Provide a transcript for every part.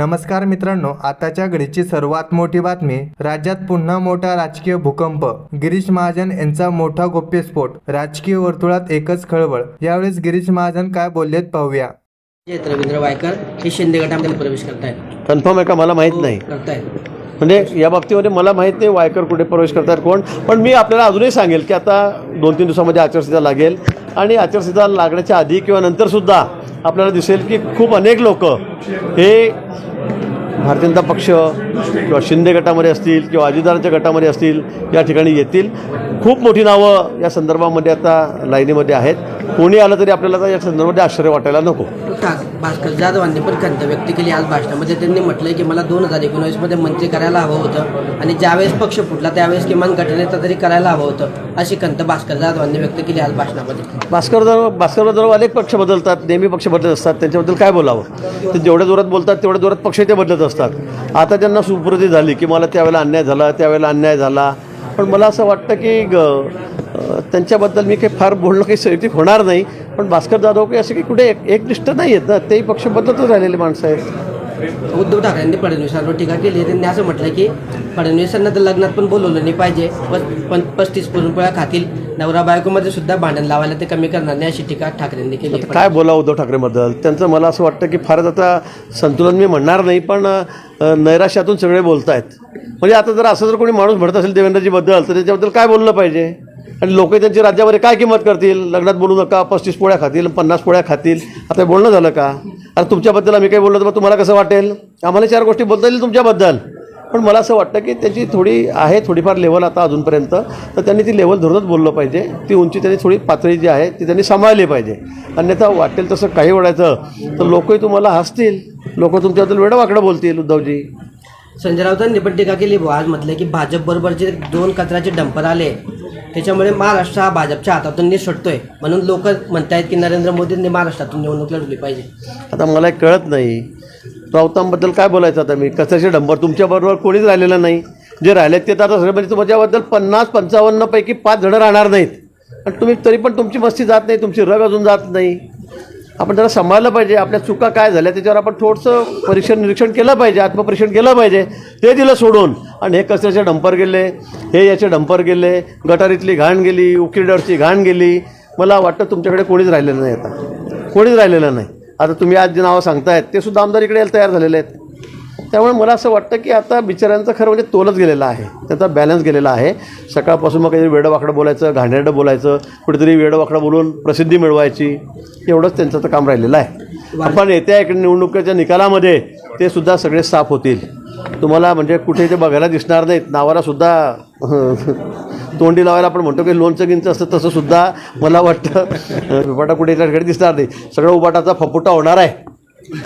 नमस्कार मित्रांनो आताच्या घडीची सर्वात मोठी बातमी राज्यात पुन्हा मोठा राजकीय भूकंप. गिरीश महाजन यांचा मोठा गोप्यस्फोट राजकीय वर्तुळात एकच खळबळ. यावेळेस गिरीश महाजन काय बोललेत पाहूया. रवींद्र वायकर हे शिंदे गटामध्ये प्रवेश करतायत. कन्फर्म आहे का? मला माहीत नाही. करतायत. म्हणजे या बाबतीमध्ये मला माहीत नाही वायकर कुठे प्रवेश करतात कोण. पण मी आपल्याला अजूनही सांगेल की आता दोन तीन दिवसामध्ये आचारसंहिता लागेल. आणि आचारसंहिता लागण्याच्या आधी किंवा नंतरसुद्धा आपल्याला दिसेल की खूप अनेक लोक हे भारतीय जनता पक्ष किंवा शिंदे गटामध्ये असतील किंवा अजितदारांच्या गटामध्ये असतील या ठिकाणी येतील. खूप मोठी नावं या संदर्भामध्ये आता लाईनीमध्ये आहेत. कोणी आलं तरी आपल्याला या संदर्भामध्ये आश्चर्य वाटायला नको. भास्कर जाधवांनी पण खंत व्यक्त केली आज भाषणामध्ये. त्यांनी म्हटलंय की मला दोन हजार एकोणीसमध्ये मंत्री करायला हवं होतं आणि ज्यावेळेस पक्ष फुटला त्यावेळेस किमान गटनेता तरी करायला हवं होतं अशी खंत भास्कर जाधवांनी व्यक्त केली आज भाषणामध्ये. भास्कर जर भास्कर जर अनेक पक्ष बदलतात नेहमी पक्ष बदलत असतात. त्यांच्याबद्दल काय बोलावं? ते जेवढ्या जोरात बोलतात तेवढ्या जोरात पक्ष ते बदलत असतात. आता त्यांना सुप्रती झाली की मला त्यावेळेला अन्याय झाला त्यावेळेला अन्याय झाला. पण मला असं वाटतं की ग त्यांच्याबद्दल मी काही फार बोलणं काही सैतिक होणार नाही. पण भास्कर जाधव काही असे की कुठे एक एकनिष्ठ नाही आहेत ना? तेही पक्ष बदलतच राहिलेले माणसं आहेत. उद्धव ठाकरेंनी फडणवीसांवर टीका केली. त्यांनी असं म्हटलं की फडणवीसांना तर लग्नात पण बोलवलं नाही पाहिजे. पण पस्तीस पुरणपोळ्या खातील. नवरा बायकोमध्ये सुद्धा भांडण लावायला ते कमी करणार नाही अशी टीका ठाकरेंनी केली काय बोला उद्धव ठाकरेबद्दल? त्यांचं मला असं वाटतं की फारच आता संतुलन मी म्हणणार नाही पण नैराश्यातून सगळे बोलत आहेत म्हणजे आता जर असं जर कोणी माणूस म्हणत असेल देवेंद्रजीबद्दल तर त्याच्याबद्दल काय बोललं पाहिजे? आणि लोक त्यांची राज्यामध्ये काय किंमत करतील? लग्नात बोलू नका पस्तीस पोळ्या खातील पन्नास पोळ्या खातील. आता हे बोलणं झालं का? अरे तुमच्याबद्दल आम्ही काही बोललो तर तुम्हाला कसं वाटेल? आम्हाला चार गोष्टी बोलता येईल तुमच्याबद्दल. पण मला असं वाटतं की त्याची थोडी आहे थोडीफार लेवल आता अजूनपर्यंत. तर त्यांनी ती लेवल धरूनच बोललं पाहिजे. ती उंची त्यांनी थोडी पातळी जी आहे ती त्यांनी सांभाळली पाहिजे. अन्यथा वाटेल तसं काही ओढायचं तर लोकही तुम्हाला हसतील. लोक तुमच्याबद्दल वेळं वाकडं बोलतील उद्धवजी. संजय राऊतांनी पण टीका केली आज म्हटलं की भाजप बरोबर जे दोन कचऱ्याचे डंपर आले. त्याच्यामुळे महाराष्ट्र हा भाजपच्या हातातून निसटतोय म्हणून लोक म्हणतायत की नरेंद्र मोदींनी महाराष्ट्रातून निवडणूक लढवली पाहिजे. आता मला कळत नाही राऊतांबद्दल काय बोलायचं आता मी? कशाचे डंबर? तुमच्याबरोबर कोणीच राहिलेलं नाही. जे राहिलेत ते तर आता सगळे म्हणजे तुमच्याबद्दल पन्नास पंचावन्नपैकी पाच जणं राहणार नाहीत. आणि तुम्ही तरी पण तुमची मस्ती जात नाही तुमची रग अजून जात नाही. आपण जरा सांभाळलं पाहिजे. आपल्या चुका काय झाल्या त्याच्यावर आपण थोडंसं परीक्षण निरीक्षण केलं पाहिजे आत्मपरीक्षण केलं पाहिजे. ते दिलं सोडून. आणि हे कचऱ्याचे डंपर गेले? हे याचे डंपर गेले. गटारीतली घाण गेली उकिरडरची घाण गेली. मला वाटतं तुमच्याकडे कोणीच राहिलेलं नाही आता. कोणीच राहिलेलं नाही. आता तुम्ही आज जे नावं सांगतायत ते सुद्धा आमदार इकडे यायला तयार झालेले आहेत. त्यामुळे मला असं वाटतं की आता बिचाऱ्यांचं खरं म्हणजे तोलच गेलेला आहे. त्यांचा बॅलन्स गेलेला आहे. सकाळपासून मग काहीतरी वेडंवाकडं बोलायचं घाणेरडं बोलायचं कुठेतरी वेडंवाकडं बोलून प्रसिद्धी मिळवायची एवढंच त्यांचं तर काम राहिलेलं आहे. आपण येत्या एक निवडणुकीच्या निकालामध्ये ते सुद्धा सगळे साफ होतील. तुम्हाला म्हणजे कुठे ते बघायला दिसणार नाहीत. नावाला सुद्धा तोंडी लावायला आपण म्हणतो की लोणचं गिंचं असतं तसं सुद्धा मला वाटतं. उबाटा कुठे त्या ठिकाणी दिसणार नाही. सगळं उबाटाचा फपुटा होणार आहे.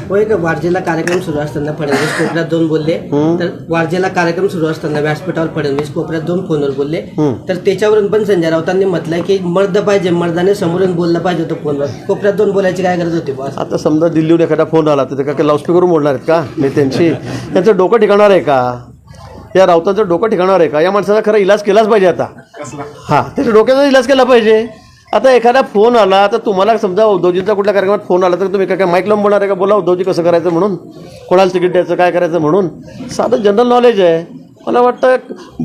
होय का वारजेला कार्यक्रम सुरू असताना फडणवीस कोपऱ्यात दोन बोलले. तर वारजेला कार्यक्रम सुरू असताना व्यासपीठावर फडणवीस कोपऱ्यात दोन फोनवर बोलले. तर त्याच्यावरून पण संजय राऊतांनी म्हटलंय की मर्द पाहिजे मर्दाने समोरून बोललं पाहिजे होतं फोनवर. कोपऱ्यात दोन बोलायची काय गरज होती बॉस आता समजा दिल्लीहून एखादा फोन आला तर ते काय लाऊडस्पीकरवरून बोलणार आहेत का? नेत्यांशी त्यांचं डोकं ठिकाणार आहे का? या राऊतांचं डोकं ठिकाणार आहे का? या माणसाचा खरं इलाज केलाच पाहिजे आता. हां त्याच्या डोक्याचा इलाज केला पाहिजे. आता एखादा फोन आला तर तुम्हाला समजा उद्धवजींचा कुठल्या कार्यक्रमात फोन आला तर तुम्ही काय काय माईक लावून बोलणार आहे का? बोला उद्धवजी कसं करायचं म्हणून? कोणाला तिकीट द्यायचं काय करायचं म्हणून? साधं जनरल नॉलेज आहे. मला वाटतं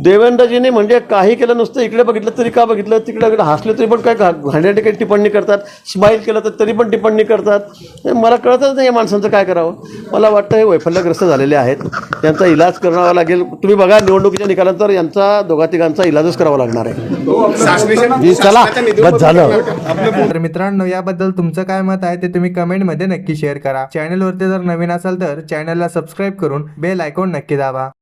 देवेंद्रजीने म्हणजे काही केलं नुसतं इकडे बघितलं तरी का बघितलं तिकडे इकडे हसले तरी पण काय घाण्यासाठी काही टिप्पणी करतात स्माईल केलं तर तरी पण टिप्पणी करतात. हे मला कळतच नाही या माणसांचं काय करावं. मला वाटतं हे वैफल्यग्रस्त झालेले आहेत. यांचा इलाज करावा लागेल. तुम्ही बघा निवडणुकीच्या निकालानंतर यांचा दोघा तिघांचा इलाजच करावा लागणार आहे. चला बस झालं. तर मित्रांनो याबद्दल तुमचं काय मत आहे ते तुम्ही कमेंटमध्ये नक्की शेअर करा. चॅनलवरती जर नवीन असाल तर चॅनलला सबस्क्राईब करून बेल आयकॉन नक्की दाबा.